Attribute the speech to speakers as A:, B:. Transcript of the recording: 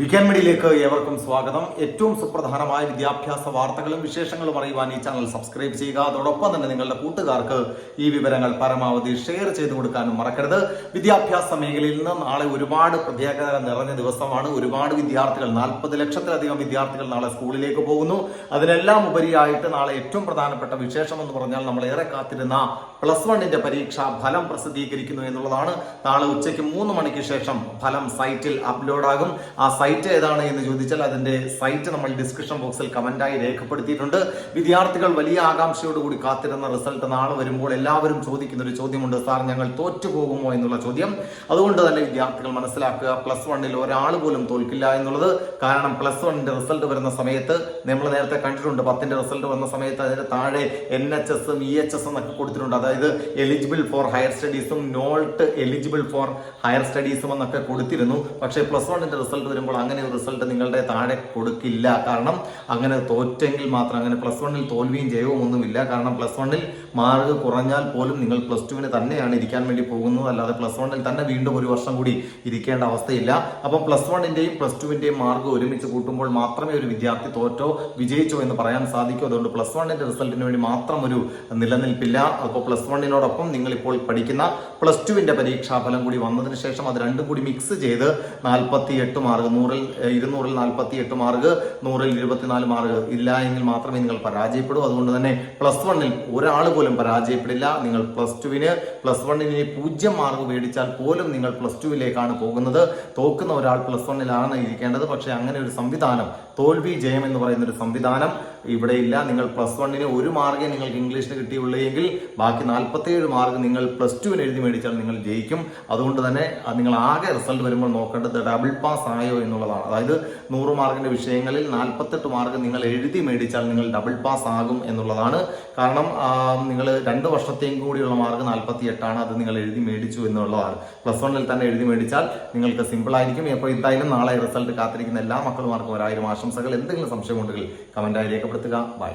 A: Weekend മീഡിയയിലേക്ക് ഏവർക്കും സ്വാഗതം. ഏറ്റവും സുപ്രധാനമായ വിദ്യാഭ്യാസ വാർത്തകളും വിശേഷങ്ങളും അറിയുവാൻ ഈ ചാനൽ സബ്സ്ക്രൈബ് ചെയ്യുക. അതോടൊപ്പം തന്നെ നിങ്ങളുടെ കൂട്ടുകാർക്ക് ഈ വിവരങ്ങൾ പരമാവധി ഷെയർ ചെയ്തു കൊടുക്കാനും മറക്കരുത്. വിദ്യാഭ്യാസ മേഖലയിൽ നിന്ന് നാളെ ഒരുപാട് പ്രത്യേകത നിറഞ്ഞ ദിവസമാണ്. ഒരുപാട് വിദ്യാർത്ഥികൾ നാൽപ്പത് ലക്ഷത്തിലധികം വിദ്യാർത്ഥികൾ നാളെ സ്കൂളിലേക്ക് പോകുന്നു. അതിനെല്ലാം ഉപരിയായിട്ട് നാളെ ഏറ്റവും പ്രധാനപ്പെട്ട വിശേഷം എന്ന് പറഞ്ഞാൽ നമ്മൾ ഏറെ കാത്തിരുന്ന പ്ലസ് വണ്ണിന്റെ പരീക്ഷ ഫലം പ്രസിദ്ധീകരിക്കുന്നു എന്നുള്ളതാണ്. നാളെ ഉച്ചയ്ക്ക് മൂന്ന് മണിക്ക് ശേഷം ഫലം സൈറ്റിൽ അപ്ലോഡ് ആകും ആ സൈറ്റ് ഏതാണ് എന്ന് ചോദിച്ചാൽ അതിന്റെ സൈറ്റ് നമ്മൾ ഡിസ്ക്രിപ്ഷൻ ബോക്സിൽ കമന്റായി രേഖപ്പെടുത്തിയിട്ടുണ്ട്. വിദ്യാർത്ഥികൾ വലിയ ആകാംക്ഷയോടുകൂടി കാത്തിരുന്ന റിസൾട്ട് നാളെ വരുമ്പോൾ എല്ലാവരും ചോദിക്കുന്ന ഒരു ചോദ്യമുണ്ട്. സാർ ഞങ്ങൾ തോറ്റുപോകുമോ? എന്നുള്ള ചോദ്യം. അതുകൊണ്ട് തന്നെ വിദ്യാർത്ഥികൾ മനസ്സിലാക്കുക പ്ലസ് വണ്ണിൽ ഒരാൾ പോലും തോൽക്കില്ല എന്നുള്ളത്. കാരണം പ്ലസ് വണ്ണിന്റെ റിസൾട്ട് വരുന്ന സമയത്ത് നമ്മൾ നേരത്തെ കണ്ടിട്ടുണ്ട് പത്തിന്റെ റിസൾട്ട് വന്ന സമയത്ത് അതിന് താഴെ എൻ എച്ച് എസും ഇ എച്ച് എസ് എന്നൊക്കെ കൊടുത്തിട്ടുണ്ട്. അതായത് എലിജിബിൾ ഫോർ ഹയർ സ്റ്റഡീസും നോട്ട് എലിജിബിൾ ഫോർ ഹയർ സ്റ്റഡീസും എന്നൊക്കെ കൊടുത്തിരുന്നു. പക്ഷേ പ്ലസ് വണ്ണിന്റെ റിസൾട്ട് വരുമ്പോൾ അങ്ങനെ ഒരു റിസൾട്ട് നിങ്ങളുടെ താഴെ കൊടുക്കില്ല. കാരണം അങ്ങനെ തോറ്റെങ്കിൽ മാത്രം അങ്ങനെ പ്ലസ് വണ്ണിൽ തോൽവിയും ജയവും ഒന്നുമില്ല. കാരണം പ്ലസ് വണ്ണിൽ മാർക്ക് കുറഞ്ഞാൽ പോലും നിങ്ങൾ പ്ലസ് ടുവിന് തന്നെയാണ് ഇരിക്കാൻ വേണ്ടി പോകുന്നത്. അല്ലാതെ പ്ലസ് വണ്ണിൽ തന്നെ വീണ്ടും ഒരു വർഷം കൂടി ഇരിക്കേണ്ട അവസ്ഥയില്ല. അപ്പം പ്ലസ് വണ്ണിന്റെയും പ്ലസ് ടുവിന്റെയും മാർക്ക് ഒരുമിച്ച് കൂട്ടുമ്പോൾ മാത്രമേ ഒരു വിദ്യാർത്ഥി തോറ്റോ വിജയിച്ചോ എന്ന് പറയാൻ സാധിക്കൂ. അതുകൊണ്ട് പ്ലസ് വണ്ണിന്റെ റിസൾട്ടിന് വേണ്ടി മാത്രം ഒരു നിലനിൽപ്പില്ല. അപ്പോൾ പ്ലസ് വണ്ണിനോടൊപ്പം നിങ്ങൾ ഇപ്പോൾ പഠിക്കുന്ന പ്ലസ് ടുവിന്റെ പരീക്ഷാഫലം കൂടി വന്നതിന് ശേഷം അത് രണ്ടും കൂടി മിക്സ് ചെയ്ത് നാൽപ്പത്തി എട്ട് മാർക്ക് നൂറിൽ ഇരുന്നൂറിൽ നാൽപ്പത്തി എട്ട് മാർക്ക് നൂറിൽ ഇരുപത്തിനാല് മാർക്ക് ഇല്ല എങ്കിൽ മാത്രമേ നിങ്ങൾ പരാജയപ്പെടൂ. അതുകൊണ്ട് തന്നെ പ്ലസ് വണ്ണിൽ ഒരാൾ പോലും പരാജയപ്പെടില്ല. നിങ്ങൾ പ്ലസ് ടുവിന് പ്ലസ് വണ്ണിന് പൂജ്യം മാർക്ക് മേടിച്ചാൽ പോലും നിങ്ങൾ പ്ലസ് ടുവിലേക്കാണ് പോകുന്നത്. തോക്കുന്ന ഒരാൾ പ്ലസ് വണ്ണിലാണ് ഇരിക്കേണ്ടത്. പക്ഷേ അങ്ങനെ ഒരു സംവിധാനം തോൽവി ജയം എന്ന് പറയുന്ന ഒരു സംവിധാനം ഇവിടെ ഇല്ല. നിങ്ങൾ പ്ലസ് വണ്ണിന് ഒരു മാർക്കേ നിങ്ങൾക്ക് ഇംഗ്ലീഷിന് കിട്ടിയുള്ളൂ എങ്കിൽ ബാക്കി നാൽപ്പത്തേഴ് മാർക്ക് നിങ്ങൾ പ്ലസ് ടുവിന് എഴുതി മേടിച്ചാൽ നിങ്ങൾ ജയിക്കും. അതുകൊണ്ട് തന്നെ നിങ്ങൾ ആകെ റിസൾട്ട് വരുമ്പോൾ നോക്കേണ്ടത് ഡബിൾ പാസ് ആയോ എന്നുള്ളതാണ്. അതായത് നൂറ് മാർക്കിന്റെ വിഷയങ്ങളിൽ നാൽപ്പത്തെട്ട് മാർക്ക് നിങ്ങൾ എഴുതി മേടിച്ചാൽ നിങ്ങൾ ഡബിൾ പാസ് ആകും എന്നുള്ളതാണ്. കാരണം നിങ്ങൾ രണ്ട് വർഷത്തെയും കൂടിയുള്ള മാർക്ക് നാൽപ്പത്തി എട്ടാണ് അത് നിങ്ങൾ എഴുതി മേടിച്ചു എന്നുള്ളതാണ്. പ്ലസ് വണ്ണിൽ തന്നെ എഴുതി മേടിച്ചാൽ നിങ്ങൾക്ക് സിമ്പിൾ ആയിരിക്കും. അപ്പോൾ എന്തായാലും നാളെ റിസൾട്ട് കാത്തിരിക്കുന്ന എല്ലാ മക്കളുമാർക്കും ഒരായിരം ആശംസകൾ. എന്തെങ്കിലും സംശയമുണ്ടെങ്കിൽ കമന്റായി രേഖപ്പെടുത്തുക. ബൈ